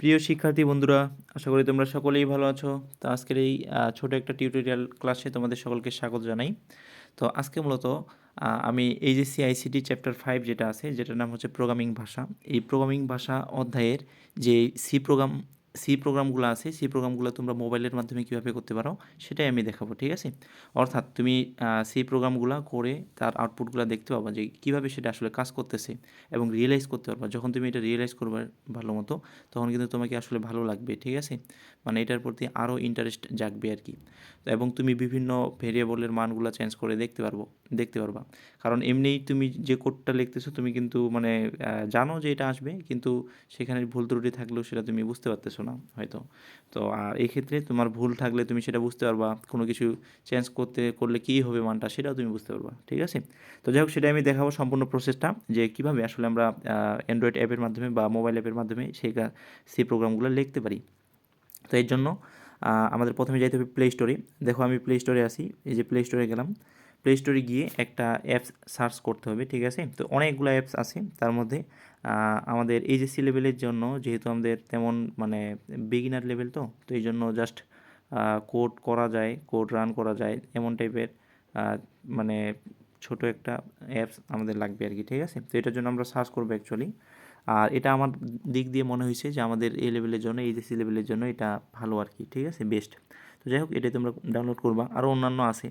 প্রিয় শিক্ষার্থী বন্ধুরা, আশা করি তোমরা সকলেই ভালো আছো। তো আজকের এই ছোট একটা টিউটোরিয়াল ক্লাসে তোমাদের সকলকে স্বাগত জানাই। তো আজকে মূলত আমি এইচএসসি আইসিটি চ্যাপ্টার ফাইভ যেটা আছে, যেটার নাম হচ্ছে প্রোগ্রামিং ভাষা। এই প্রোগ্রামিং ভাষা অধ্যায়ের যে সি প্রোগ্রাম সি প্রোগ্রামগুলো আছে সি প্রোগ্রামগুলো তোমরা মোবাইলের মাধ্যমে কীভাবে করতে পারো, সেটাই আমি দেখাবো, ঠিক আছে? অর্থাৎ তুমি সি প্রোগ্রামগুলো করে তার আউটপুটগুলো দেখতে পাবা যে কীভাবে সেটা আসলে কাজ করতেছে এবং রিয়েলাইজ করতে পারবা। যখন তুমি এটা রিয়েলাইজ করবে ভালো মতো, তখন কিন্তু তোমাকে আসলে ভালো লাগবে, ঠিক আছে? মানে এটার প্রতি আরও ইন্টারেস্ট জাগবে আর কি। এবং তুমি বিভিন্ন ভেরিয়েবলের মানগুলো চেঞ্জ করে দেখতে পারব, দেখতে পারবা। কারণ এমনিই তুমি যে কোডটা লিখতেছো, তুমি কিন্তু মানে জানো যে এটা আসবে, কিন্তু সেখানে ভুল ত্রুটি থাকলেও সেটা তুমি বুঝতে পারতেছো না হয়তো। তো আর এই ক্ষেত্রে তোমার ভুল থাকলে তুমি সেটা বুঝতে পারবা, কোনো কিছু চেঞ্জ করতে, করলে কী হবে মানটা সেটাও তুমি বুঝতে পারবা, ঠিক আছে? তো যাই হোক সেটা আমি দেখাবো সম্পূর্ণ প্রসেসটা যে কীভাবে আসলে আমরা অ্যান্ড্রয়েড অ্যাপের মাধ্যমে বা মোবাইল অ্যাপের মাধ্যমে সেই সেই প্রোগ্রামগুলো লিখতে পারি। তো এর জন্য আমাদের প্রথমে যাইতে হবে প্লে স্টোরে দেখো, আমি প্লে স্টোরে আসি এই যে প্লে স্টোরে গেলাম। প্লে স্টোরে গিয়ে একটা অ্যাপস সার্চ করতে হবে, ঠিক আছে? তো অনেকগুলো অ্যাপস আছে। তার মধ্যে আমাদের এইচএসসি লেভেলের জন্য, যেহেতু আমাদের তেমন মানে বিগিনার লেভেল তো তো এই জন্য জাস্ট কোড করা যায় কোড রান করা যায়, এমন টাইপের মানে ছোট একটা অ্যাপস আমাদের লাগবে আর কি, ঠিক আছে? তো এটার জন্য আমরা সার্চ করব অ্যাকচুয়ালি আর এটা আমার দিক দিয়ে মনে হয়েছে যে আমাদের এ লেভেলের জন্য এইচএসসি লেভেলের জন্য এটা ভালো আর কি, ঠিক আছে? বেস্ট তো যাই হোক, এটাই তোমরা ডাউনলোড করবা। আরও অন্যান্য আছে।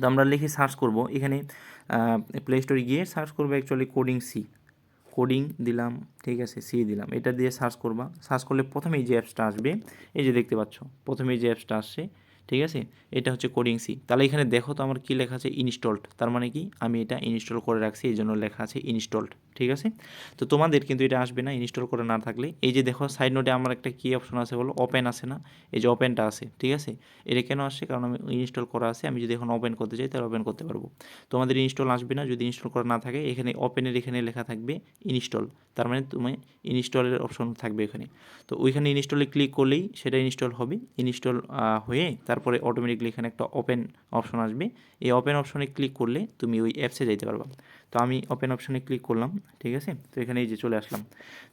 তো আমরা লিখে সার্চ করব। এখানে প্লে স্টোরে গিয়ে সার্চ করব অ্যাকচুয়ালি কোডিং সি কোডিং দিলাম, ঠিক আছে? সি দিলাম। এটা দিয়ে সার্চ করবা। সার্চ করলে প্রথমেই যে অ্যাপসটা আসবে, এই যে দেখতে পাচ্ছ, প্রথমেই যে অ্যাপসটা আসছে, ঠিক আছে? এটা হচ্ছে কোডিং সি তাহলে এখানে দেখো তো আমার কী লেখা আছে ইনস্টলড তার মানে কি? আমি এটা ইনস্টল করে রাখছি, এই জন্য লেখা আছে ইনস্টলড ঠিক আছে? তো তোমাদের কিন্তু এটা আসবে না ইনস্টল করে না থাকলে। এই যে দেখো সাইড নোটে আমার একটা কী অপশন আছে বলো ওপেন আছে না? এই যে ওপেনটা আছে, ঠিক আছে? এটা কেন আসছে? কারণ আমি ইনস্টল করা আছে, আমি যদি এখন ওপেন করতে চাই, তাহলে ওপেন করতে পারব। তোমাদের ইনস্টল আসবে না, যদি ইনস্টল করা না থাকে, এখানে ওপেনের এখানে লেখা থাকবে ইনস্টল তার মানে তুমি ইনস্টলের অপশন থাকবে এখানে। তো ওইখানে ইনস্টলে ক্লিক করলেই সেটা ইনস্টল হবে। ইনস্টল হয়ে তারপরে অটোমেটিকলি এখানে একটা ওপেন অপশন আসবে। এই ওপেন অপশনে ক্লিক করলে তুমি ওই অ্যাপসে যাইতে পারবা। তো আমি ওপেন অপশানে ক্লিক করলাম, ঠিক আছে? তো এখানে এই যে চলে আসলাম।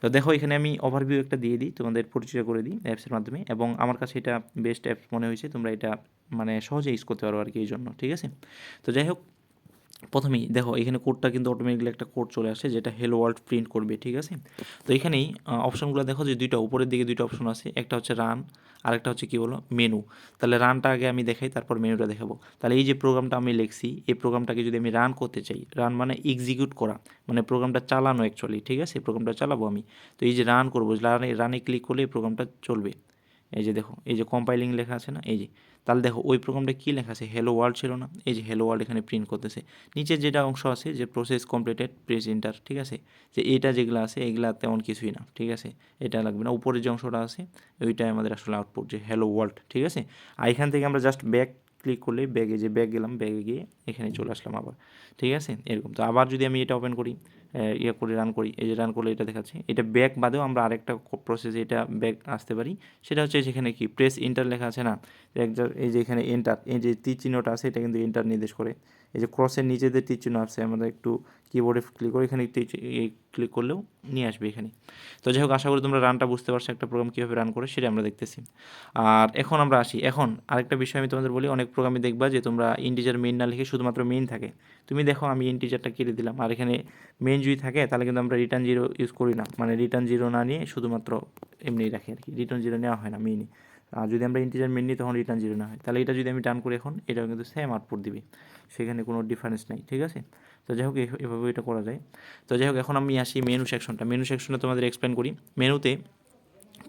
তো দেখো, এখানে আমি ওভারভিউ একটা দিয়ে দিই, তোমাদের পরিচয় করে দিই অ্যাপসের মাধ্যমে এবং আমার কাছে এটা বেস্ট অ্যাপস মনে হয়েছে, তোমরা এটা মানে সহজে ইউজ করতে পারো আর কি এই জন্য, ঠিক আছে? তো যাই হোক প্রথমেই দেখো, এখানে কোডটা কিন্তু অটোমেটিকলি একটা কোড চলে আসে যেটা হেলো ওয়ার্ল্ড প্রিন্ট করবে, ঠিক আছে? তো এখানেই অপশনগুলো দেখো যে দুইটা, উপরের দিকে দুইটা অপশন আছে, একটা হচ্ছে রান আরেকটা হচ্ছে কি বলো মেনু তাহলে রানটা আগে আমি দেখাই, তারপর মেনুটা দেখাবো। তাহলে এই যে প্রোগ্রামটা আমি লিখছি, এই প্রোগ্রামটাকে যদি আমি রান করতে চাই রান মানে এক্সিকিউট করা মানে প্রোগ্রামটা চালানো অ্যাকচুয়ালি ঠিক আছে? প্রোগ্রামটা চালাবো আমি। তো এই যে রান করব রানে রানে ক্লিক করলে এই প্রোগ্রামটা চলবে। এই যে দেখো, এই যে কম্পাইলিং লেখা আছে না, এই যে। তাহলে দেখো ওই প্রোগ্রামটা কী লেখা আছে? হ্যালো ওয়ার্ল্ড ছিল না? এই যে হ্যালো ওয়ার্ল্ড এখানে প্রিন্ট করতেছে। নিচে যেটা অংশ আছে যে প্রসেস কমপ্লিটেড প্রেস ইন্টার ঠিক আছে? যে এটা যেগুলো আছে, এগুলা তেমন কিছুই না, ঠিক আছে? এটা লাগবে না। উপরের যে অংশটা আছে, ওইটাই আমাদের আসলে আউটপুট যে হ্যালো ওয়ার্ল্ড ঠিক আছে? আর এখান থেকে আমরা জাস্ট ব্যাক ক্লিক করলে ব্যাগে যে ব্যাগ গেলাম ব্যাগে গিয়ে এখানে চলে আসলাম আবার। ঠিক আছে? এরকম। তো আবার যদি আমি এটা ওপেন করি ইয়ে করে রান করি, এই যে রান করলে এটা দেখাচ্ছে। এটা ব্যাগ বাদেও আমরা আরেকটা প্রসেসে এটা ব্যাগ আসতে পারি। সেটা হচ্ছে যেখানে কি? প্রেস ইন্টার লেখা আছে না? এই যে এখানে এন্টার এই যে তীর চিহ্নটা আছে, এটা কিন্তু এন্টার নির্দেশ করে। এই যে ক্রসের যে তীর চিহ্ন আছে, আমরা একটু কিবোর্ডে ক্লিক করে এখানে ক্লিক করলেও নিয়ে আসবে এখানে। তো যাই হোক, আশা করি তোমরা রানটা বুঝতে পারছ, একটা প্রোগ্রাম কীভাবে রান করে সেটা আমরা দেখতেছি। আর এখন আমরা আসি, এখন আরেকটা বিষয় আমি তোমাদের বলি, অনেক প্রোগ্রামে দেখবা যে তোমরা ইন্টিজার মেইন না লিখে শুধুমাত্র মেইন থাকে। তুমি দেখো আমি ইন্টিজারটা কেটে দিলাম, আর এখানে মেইন যদি থাকে, তাহলে কিন্তু আমরা রিটার্ন জিরো ইউজ করি না। মানে রিটার্ন জিরো না নিয়ে শুধুমাত্র এমনি রাখি আর কি রিটার্ন জিরো নেওয়া হয় না মেইনে আর যদি আমরা ইন্টিজার মেন নিই, তখন রিটার্ন জিরো না হয়। তাহলে এটা যদি আমি টার্ন করি এখন, এটাও কিন্তু সেম আউটপুট দিবে। সেখানে কোনো ডিফারেন্স নাই, ঠিক আছে? তো যাই হোক এভাবে এটা করা যায়। তো যাই হোক, এখন আমি আসি মেনু সেকশনটা মেনু সেকশনে তোমাদের এক্সপ্লেন করি। মেনুতে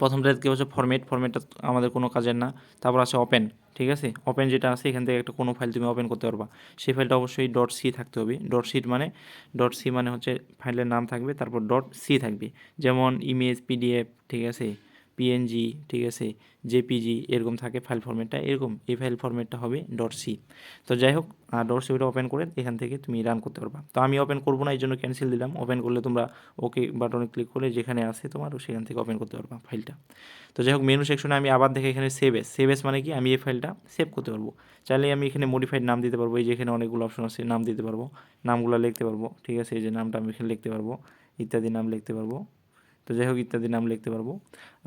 প্রথমটা কি হচ্ছে ফরম্যাট ফরম্যাটটা আমাদের কোনো কাজের না। তারপর আছে ওপেন ঠিক আছে? ওপেন যেটা আছে, এখান থেকে একটা কোনো ফাইল তুমি ওপেন করতে পারবা। সেই ফাইলটা অবশ্যই ডট সি থাকতে হবে। ডট সিট মানে ডট সি মানে হচ্ছে ফাইলের নাম থাকবে, তারপর ডট সি থাকবে। যেমন ইমেজ পিডিএফ ঠিক আছে? পিএনজি ঠিক আছে? জেপিজি এরকম থাকে ফাইল ফরম্যাটটা এরকম এই ফাইল ফরম্যাটটা হবে. ডট সি তো যাই হোক ডট সি ওটা ওপেন করে এখান থেকে তুমি রান করতে পারবা। তো আমি ওপেন করব না এই জন্য ক্যান্সেল দিলাম। ওপেন করলে তোমরা ওকে বাটনে ক্লিক করলে যেখানে আছে তোমার, সেখান থেকে ওপেন করতে পারবা ফাইলটা তো যাই হোক মেনু সেকশনে আমি আবার দেখে এখানে সেভ এস সেভ এস মানে কি? আমি এই ফাইলটা সেভ করতে পারব। চাইলে আমি এখানে মডিফাইড নাম দিতে পারব। এই যে এখানে অনেকগুলো অপশন আছে, নাম দিতে পারব। নামগুলো লিখতে পারব, ঠিক আছে? এই যে নামটা আমি এখানে লিখতে পারব, ইত্যাদি নাম লিখতে পারব। তো যাই হোক ইত্যাদি নাম লিখতে পারব।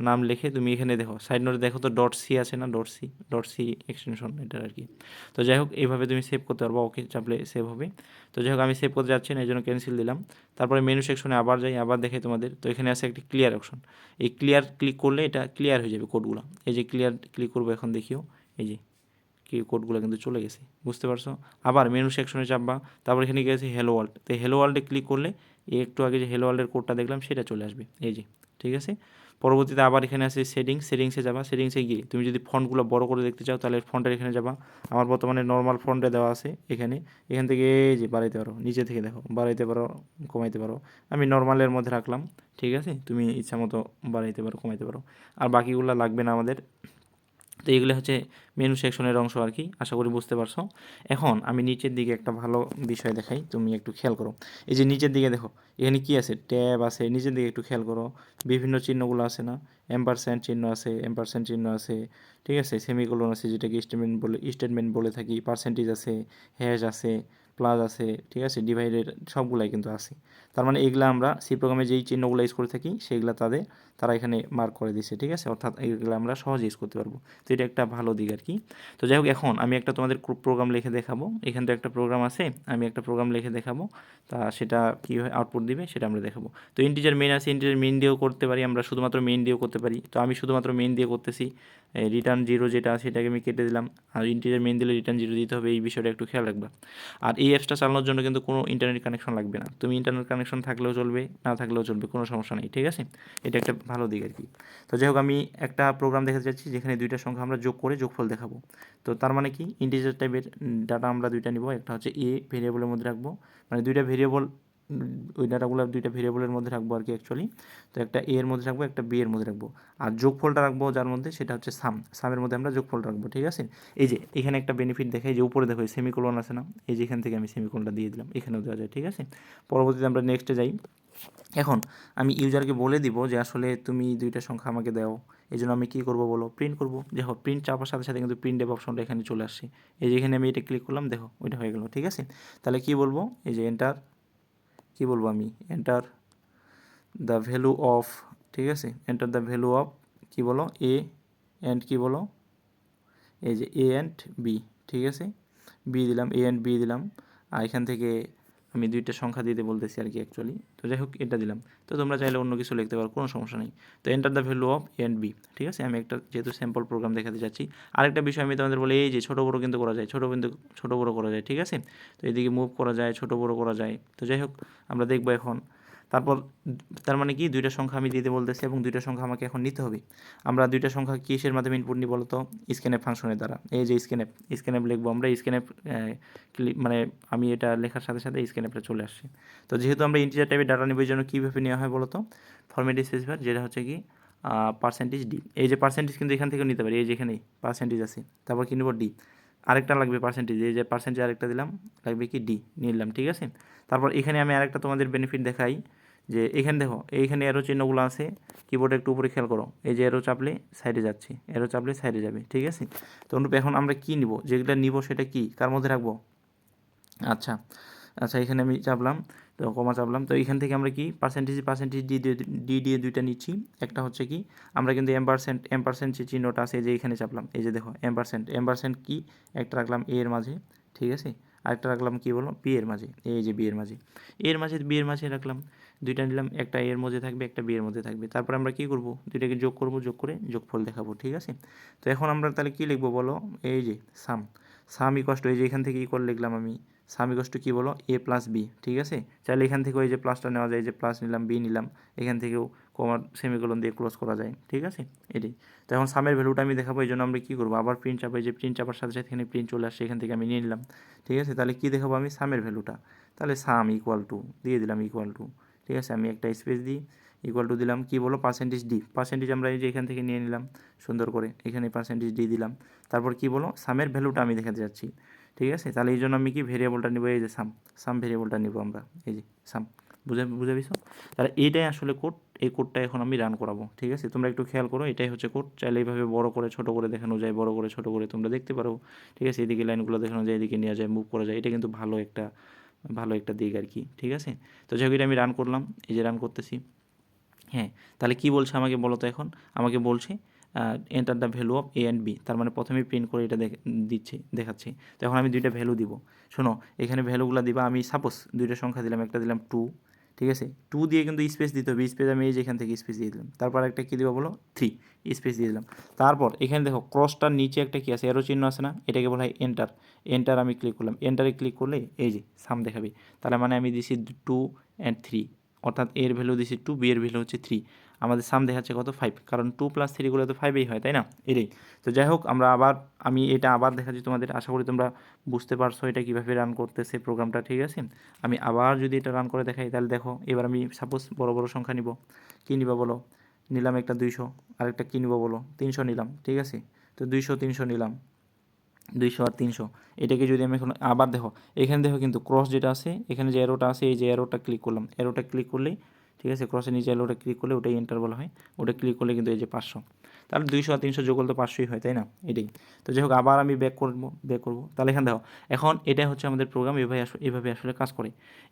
নাম লিখে তুমি এখানে দেখো সাইড নোটে দেখো তো ডট সি আছে না? Dot C dot C extension এটার আর কি তো যাই হোক, এইভাবে তুমি সেভ করতে পারব ওকে চাপলে সেভ হবে। তো যাই হোক, আমি সেভ করতে যাচ্ছি না, এই জন্য ক্যান্সেল দিলাম। তারপরে মেনু সেকশনে আবার যাই, আবার দেখে তোমাদের। তো এখানে আছে একটি ক্লিয়ার অপশন এই ক্লিয়ার ক্লিক করলে এটা ক্লিয়ার হয়ে যাবে কোডগুলো এই যে ক্লিয়ার ক্লিক করব এখন দেখিও। এই যে, কি কোডগুলো কিন্তু চলে গেছে, বুঝতে পারছ? আবার মেনু সেকশনে চাপবা। তারপর এখানে গেছে হ্যালো ওয়ার্ল্ড তো হ্যালো ওয়ার্ল্ডে ক্লিক করলে একটু আগে যে হেলো ওয়ার্ল্ডের কোডটা দেখলাম, সেটা চলে আসবে। এই যে, ঠিক আছে? পরবর্তীতে আবার এখানে আছে সেটিংস সেটিংসে যাবা। সেটিংসে গিয়ে তুমি যদি ফন্টগুলো বড় করে দেখতে চাও, তাহলে ফন্টের এখানে যাবা। আমার বর্তমানে নর্মাল ফন্টে দেওয়া আছে এখানে। এখান থেকে এই যে বাড়াইতে পারো, নিচে থেকে দেখো, বাড়াইতে পারো, কমাইতে পারো। আমি নর্মালের মধ্যে রাখলাম, ঠিক আছে? তুমি ইচ্ছা মতো বাড়াইতে পারো, কমাইতে পারো। আর বাকিগুলো লাগবে না আমাদের। তো এগুলো হচ্ছে মেনু সেকশনের অংশ আর কি, আশা করি বুঝতে পারছ। এখন আমি নিচের দিকে একটা ভালো বিষয় দেখাই, তুমি একটু খেয়াল করো। এই যে নিচের দিকে দেখো, এখানে কি আছে? ট্যাব আছে, নিচের দিকে একটু খেয়াল করো। বিভিন্ন চিহ্নগুলো আছে না? এম্পারসেন্ট চিহ্ন আছে এম্পারসেন্ট চিহ্ন আছে, ঠিক আছে? সেমিকোলন আছে, যেটাকে স্টেটমেন্ট বলে স্টেটমেন্ট বলে থাকি পার্সেন্টেজ আছে হ্যাশ আছে প্লাস আছে, ঠিক আছে? ডিভাইডের সবগুলাই কিন্তু আছে। তার মানে এগুলা আমরা সি প্রোগ্রামে যেই চিহ্নগুলো ইউজ করে থাকি, সেগুলো তাদের, তারা এখানে মার্ক করে দিছে, ঠিক আছে? অর্থাৎ এগুলো আমরা সহজে ইউজ করতে পারব। তো এটা একটা ভালো দিক আর কি। তো যাই হোক, এখন আমি একটা তোমাদের প্রোগ্রাম লিখে দেখাবো। এখান থেকে একটা প্রোগ্রাম আছে, আমি একটা প্রোগ্রাম লিখে দেখাবো। তা সেটা কীভাবে আউটপুট দিবে, সেটা আমরা দেখাবো। তো ইন্টিজার মেন আছে ইন্টিজার মেন দিয়েও করতে পারি, আমরা শুধুমাত্র মেন দিয়েও করতে পারি। তো আমি শুধুমাত্র মেন দিয়ে করতেছি রিটার্ন জিরো যেটা আছে সেটাকে আমি কেটে দিলাম। আর ইন্টিজার মেন দিলে রিটার্ন জিরো দিতে হবে, এই বিষয়টা একটু খেয়াল রাখবা। আর এই অ্যাপসটা চালানোর জন্য কিন্তু কোনো ইন্টারনেট কানেকশন লাগবে না। তুমি ইন্টারনেট কানেকশন থাকলেও চলবে, না থাকলেও চলবে, কোনো সমস্যা নেই, ঠিক আছে? এটা একটা ভালো দিক আর কি। তো যাই হোক, আমি একটা প্রোগ্রাম দেখাতে চাচ্ছি, যেখানে দুইটা সংখ্যা আমরা যোগ করে যোগফল দেখাবো। তো তার মানে কি? ইন্টিজার টাইপের ডাটা আমরা দুইটা নিব, একটা হচ্ছে এ ভেরিয়েবলের মধ্যে রাখব। মানে দুইটা ভেরিয়েবল ওই ডাটাগুলো দুইটা ভেরিয়েবলের মধ্যে রাখব আর কি অ্যাকচুয়ালি তো একটা এ এর মধ্যে রাখব, একটা বি এর মধ্যে রাখব। আর যোগফলটা রাখব যার মধ্যে, সেটা হচ্ছে সাম সামের মধ্যে আমরা যোগফলটা রাখব, ঠিক আছে? এই যে, এখানে একটা বেনিফিট দেখাই যে, উপরে দেখো সেমিকোলন আছে না? এই যে, এখান থেকে আমি সেমিকোলনটা দিয়ে দিলাম, এখানেও দেওয়া যায়, ঠিক আছে? পরবর্তীতে আমরা নেক্সটে যাই। এখন আমি ইউজারকে বলে দিব যে, আসলে তুমি দুইটা সংখ্যা আমাকে দাও। এই জন্য আমি কী করব বলো? প্রিন্ট করব। দেখো প্রিন্ট চাপার সাথে সাথে কিন্তু প্রিন্ট ডেভ অপশনটা এখানে চলে আসছে। এই যে, এখানে আমি এটা ক্লিক করলাম, দেখো, ওইটা হয়ে গেলো, ঠিক আছে? তাহলে কি বলব? এই যে এন্টার কি বলব আমি? এন্টার দ্য ভ্যালু অফ ঠিক আছে? এন্টার দ্য ভ্যালু অফ কি বলো? এ অ্যান্ড কি বলো? এই যে এ অ্যান্ড বি ঠিক আছে? বি দিলাম এ অ্যান্ড বি দিলাম। আর এখান থেকে আমি দুইটা সংখ্যা দিতে বলতেছি আর কি অ্যাকচুয়ালি তো যাই হোক, এটা দিলাম। তো তোমরা চাইলে অন্য কিছু লিখতে পারো, কোনো সমস্যা নেই। তো enter the value of and B ঠিক আছে? আমি একটা যেহেতু স্যাম্পল প্রোগ্রাম দেখাতে যাচ্ছি, আরেকটা বিষয় আমি তোমাদের বলি, এই যে ছোটো বড়ো কিন্তু করা যায়, ছোটো কিন্তু ছোটো বড়ো করা যায়, ঠিক আছে? তো এদিকে মুভ করা যায়, ছোটো বড়ো করা যায়। তো যাই হোক, আমরা দেখব এখন। তারপর তার মানে কি? দুইটা সংখ্যা আমি দিতে বলতেছি এবং দুইটা সংখ্যা আমাকে এখন নিতে হবে। আমরা দুইটা সংখ্যা কিসের মাধ্যমে ইনপুট নিই বলতো? স্ক্যানএপ ফাংশনের দ্বারা। এই যে স্ক্যানএপ স্ক্যানএপ লিখব আমরা স্ক্যানএপ মানে আমি এটা লেখার সাথে সাথে স্ক্যানএপটা চলে আসছে। তো যেহেতু আমরা ইন্টিজার টাইপের ডাটা নেবার জন্য কীভাবে নেওয়া হয় বলতো? ফরম্যাট স্পেসিফায়ার যেটা হচ্ছে কি? পার্সেন্টেজ ডি এই যে পার্সেন্টেজ কিন্তু এখান থেকেও নিতে পারি, এই যে এখানে পার্সেন্টেজ আছে। তারপর কি নেব? ডি আরেকটা লাগবে পার্সেন্টেজ এই যে পার্সেন্টেজ আরেকটা দিলাম, লাগবে কি? ডি নিলাম, ঠিক আছে? তারপর এখানে আমি আরেকটা তোমাদের বেনিফিট দেখাই। যে এখানে দেখো, এইখানে এরো চিহ্নগুলো আছে কিবোর্ডে একটু উপরে খেয়াল করো, এই যে এরো চাপলে সাইডে যাচ্ছে এরো চাপলে সাইডে যাবে, ঠিক আছে? তো এখন আমরা কি নিব? যেগুলো নিব সেটা কি? কার মধ্যে রাখব? আচ্ছা আচ্ছা এখানে আমি চাপলাম, তো কমা চাপলাম, তো এখান থেকে আমরা কি পার্সেন্টেজ পার্সেন্টেজ ডি দিয়ে ডি দিয়ে দুইটা নিচ্ছি, একটা হচ্ছে কি, আমরা কিন্তু এম পার্সেন্ট এম পার্সেন্ট যে চিহ্নটা আছে যে এখানে চাপলাম, এই যে দেখো এম পার্সেন্ট এম পার্সেন্ট কি? একটা রাখলাম এর মাঝে, ঠিক আছে? আরেকটা রাখলাম কী বলো? বি এর মাঝে, এই যে বি এর মাঝে এর মাঝে বি এর মাঝে রাখলাম দুইটা নিলাম, একটা এর মধ্যে থাকবে, একটা বি এর মধ্যে থাকবে। তারপর আমরা কী করব? দুইটাকে যোগ করব, যোগ করে যোগফল দেখাবো, ঠিক আছে? তো এখন আমরা তাহলে কী লিখব বলো? এই যে সাম সাম ইকষ্ট এই যে এখান থেকে ইকল লিখলাম আমি? সাম ইকষ্ট কী বলো? এ প্লাস বি ঠিক আছে? চাইলে এখান থেকে ওই যে প্লাসটা নেওয়া যায় যে প্লাস নিলাম বি নিলাম, এখান থেকেও কমার সেমিকলন দিয়ে ক্লোজ করা যায়, ঠিক আছে? এটাই। তো এখন সামের ভ্যালুটা আমি দেখাবো, এই জন্য আমরা কী করব? আবার প্রিন্ট চাপাই যে প্রিন্ট চাপার সাথে সাথে এখানে প্রিন্ট চলে আসছে, এখান থেকে আমি নিয়ে নিলাম, ঠিক আছে? তাহলে কী দেখাবো আমি? সামের ভ্যালুটা তাহলে সাম ইকুয়াল টু দিয়ে দিলাম ইকুয়াল টু ঠিক আছে? আমি একটা স্পেস দিই ইকুয়াল টু দিলাম, কী বলো পার্সেন্টেজ ডি পার্সেন্টেজ আমরা এই যে এখান থেকে নিয়ে নিলাম, সুন্দর করে। এখানে পার্সেন্টেজ ডি দিলাম। তারপর কী বলো সামের ভ্যালুটা আমি দেখাতে যাচ্ছি। ঠিক আছে? তাহলে এই জন্য আমি কি ভেরিয়েবলটা নিব? এই যে সাম সাম ভেরিয়েবলটা নিব আমরা। এই যে সাম বুঝে বুঝে পেয়েছ? তাহলে এইটাই আসলে কোড এই কোডটা এখন আমি রান করাবো। ঠিক আছে? তোমরা একটু খেয়াল করো, এটাই হচ্ছে কোড চাইলে এইভাবে বড় করে, ছোট করে দেখানো যায়, বড় করে, ছোট করে তোমরা দেখতে পারো। ঠিক আছে? এদিকে লাইনগুলো দেখানো যায়, এদিকে নেওয়া যায় মুভ করা যায়। এটা কিন্তু ভালো একটা ভালো একটা দিক আর কি, ঠিক আছে? তো যাই হোক, এটা আমি রান করলাম, এই যে রান করতেছি। হ্যাঁ তাহলে কি বলছে আমাকে বলো তো এখন? আমাকে বলছে enter the value of A and B তার মানে প্রথমেই প্রিন্ট করে এটা দিচ্ছে, দেখাচ্ছে। তো এখন আমি দুইটা ভ্যালু দিব। শোনো, এখানে ভ্যালুগুলো দিবা, আমি সাপোজ দুইটা সংখ্যা দিলাম, একটা দিলাম টু ঠিক আছে? টু দিয়ে কিন্তু স্পেস দিতে হবে। স্পেস আমি এই যেখান থেকে স্পেস দিয়ে দিলাম। তারপর একটা কী দেবো বলো? থ্রি স্পেস দিয়ে দিলাম। তারপর এখানে দেখো ক্রসটার নিচে একটা কী আছে? এরো চিহ্ন আছে না? এটাকে বলা হয় এন্টার এন্টার আমি ক্লিক করলাম। এন্টারে ক্লিক করলে এই যে সাম দেখাবে। তাহলে মানে আমি দিছি টু অ্যান্ড থ্রি অর্থাৎ এর ভ্যালু দিছি টু বি এর ভ্যালু হচ্ছে থ্রি আমাদের সাম দেখাচ্ছে কত? ফাইভ কারণ টু প্লাস থ্রি করলে তো ফাইভেই হয়, তাই না? এটাই। তো যাই হোক, আমরা আবার, আমি এটা আবার দেখাচ্ছি তোমাদের, আশা করি তোমরা বুঝতে পারছ এটা কীভাবে রান করতেছে প্রোগ্রামটা ঠিক আছে? আমি আবার যদি এটা রান করে দেখাই, তাহলে দেখো, এবার আমি সাপোজ বড় বড় সংখ্যা নিব। কী নিবা বলো? নিলাম একটা দুইশো, আরেকটা কী নিব বলো? তিনশো নিলাম, ঠিক আছে? তো দুইশো, তিনশো নিলাম। দুইশো আর তিনশো, এটাকে যদি আমি এখন আবার দেখো, এখানে দেখো কিন্তু ক্রস যেটা আছে, এখানে যে অ্যারোটা আছে, এই যে অ্যারোটা ক্লিক করলাম। অ্যারোটা ক্লিক করলেই ঠিক আছে? ক্রসের নিচে ওটা ক্লিক করলে ওটাই এন্টার বলা হয়। ওটা ক্লিক করলে কিন্তু এই যে পাঁচশো। তাহলে দুইশো আর তিনশো যোগ করলে তো পাঁচশোই হয়, তাই না? এটাই। তো যাই হোক, আবার আমি ব্যাক করব ব্যাক করব। তাহলে এখানে দেখো, এখন এটা হচ্ছে আমাদের প্রোগ্রাম এভাবে এভাবে আসলে কাজ করে।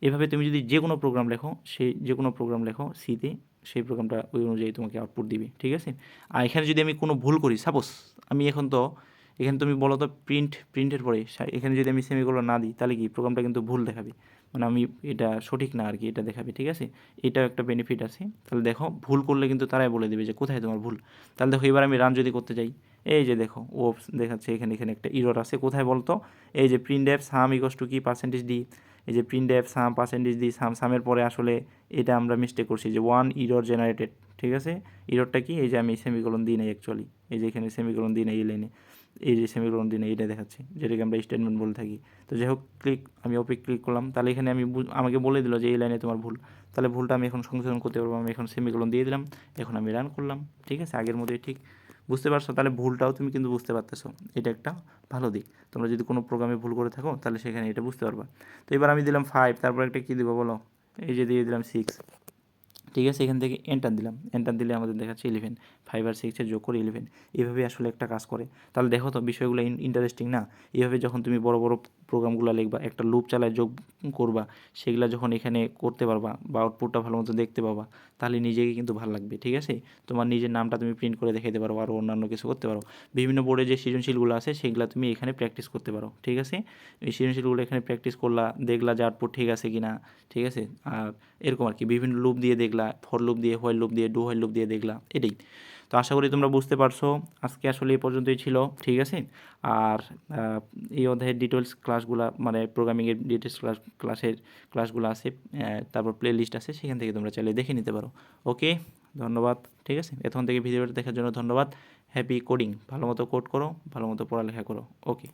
এভাবে তুমি যদি যে কোনো প্রোগ্রাম লেখো সেই যে কোনো প্রোগ্রাম লেখো সিতে সেই প্রোগ্রামটা ওই অনুযায়ী তোমাকে আউটপুট দিবে, ঠিক আছে? আর এখানে যদি আমি কোনো ভুল করি সাপোজ আমি এখন তো, এখানে তুমি বলো তো প্রিন্ট প্রিন্টের পরে, এখানে যদি আমি সেমিগুলো না দিই, তাহলে কি প্রোগ্রামটা কিন্তু ভুল দেখাবে। মানে আমি এটা সঠিক না আর কি এটা দেখাবে, ঠিক আছে? এটাও একটা বেনিফিট আছে। তাহলে দেখো, ভুল করলে কিন্তু তারাই বলে দেবে যে কোথায় তোমার ভুল। তাহলে দেখো, এবার আমি রান যদি করতে যাই, এই যে দেখো ও দেখাচ্ছে এখানে এখানে একটা ইরর আছে। কোথায় বলতো? এই যে print app sum equals to কি? পার্সেন্টেজ ডি এই যে printf sum percentage D sum সামের পরে আসলে এটা আমরা মিস্টেক করছি যে ওয়ান ইরর জেনারেটেড ঠিক আছে? ইরোরটা কি? এই যে আমি সেমিকলন দিই নাই অ্যাকচুয়ালি এই যে এখানে সেমিকলন দিই নাই এই লাইনে এই যে সেমিকলন দিই নাই এটা দেখাচ্ছে, যেটাকে আমরা স্টেটমেন্ট বলে থাকি। তো যাই হোক ক্লিক আমি ওপে ক্লিক করলাম। তাহলে এখানে আমি আমাকে বলে দিল যে এই লাইনে তোমার ভুল। তাহলে ভুলটা আমি এখন সংশোধন করতে পারব। আমি এখন সেমিকলন দিয়ে দিলাম। এখন আমি রান করলাম। ঠিক আছে? আগের মতোই ঠিক। বুঝতে পারছ? তাহলে ভুলটাও তুমি কিন্তু বুঝতে পারতেছো। এটা একটা ভালো দিক। তোমরা যদি কোনো প্রোগ্রামে ভুল করে থাকো, তাহলে সেখানে এটা বুঝতে পারবা। তো এবার আমি দিলাম ফাইভ তারপর একটা কী দেবো বলো? এই যে দিয়ে দিলাম সিক্স ঠিক আছে, এখান থেকে এন্টার দিলাম। এন্টার দিলে আমাদের দেখাচ্ছে ইলেভেন ফাইভ আর সিক্সের যোগ করে ইলেভেন এইভাবে আসলে একটা কাজ করে। তাহলে দেখো তো বিষয়গুলো ইন্টারেস্টিং না? এভাবে যখন তুমি বড় বড় প্রোগ্রামগুলো লিখবা, একটা লুপ চালায় যোগ করবা, সেগুলো যখন এখানে করতে পারবা বা আউটপুটটা ভালো মতো দেখতে পাবা, তাহলে নিজেকে কিন্তু ভালো লাগবে, ঠিক আছে? তোমার নিজের নামটা তুমি প্রিন্ট করে দেখাতে পারো আর অন্যান্য কিছু করতে পারো। বিভিন্ন বোর্ডে যে সৃজনশীলগুলো আছে, সেগুলো তুমি এখানে প্র্যাকটিস করতে পারো, ঠিক আছে? এই সৃজনশীলগুলো এখানে প্র্যাকটিস করলা, দেখলা যে আউটপুট ঠিক আছে কি না ঠিক আছে? আর এরকম আর কি, বিভিন্ন লুপ দিয়ে দেখলা ফর লুপ দিয়ে হোয়াইল লুপ দিয়ে ডু হোয়াইল লুপ দিয়ে দেখলা, এটাই। তো আশা করি তোমরা বুঝতে পারছ, আজকে আসলে এই পর্যন্তই ছিল, ঠিক আছে? আর এই অধ্যায়ের ডিটেলস ক্লাসগুলো মানে প্রোগ্রামিংয়ের ডিটেলস ক্লাস ক্লাসের ক্লাসগুলো আছে তারপর প্লে লিস্ট আছে, সেখান থেকে তোমরা চাইলে দেখে নিতে পারো। ওকে? ধন্যবাদ, ঠিক আছে? এখন থেকে ভিডিওটা দেখার জন্য ধন্যবাদ। হ্যাপি কোডিং ভালো মতো কোড করো, ভালো মতো পড়ালেখা করো। ওকে?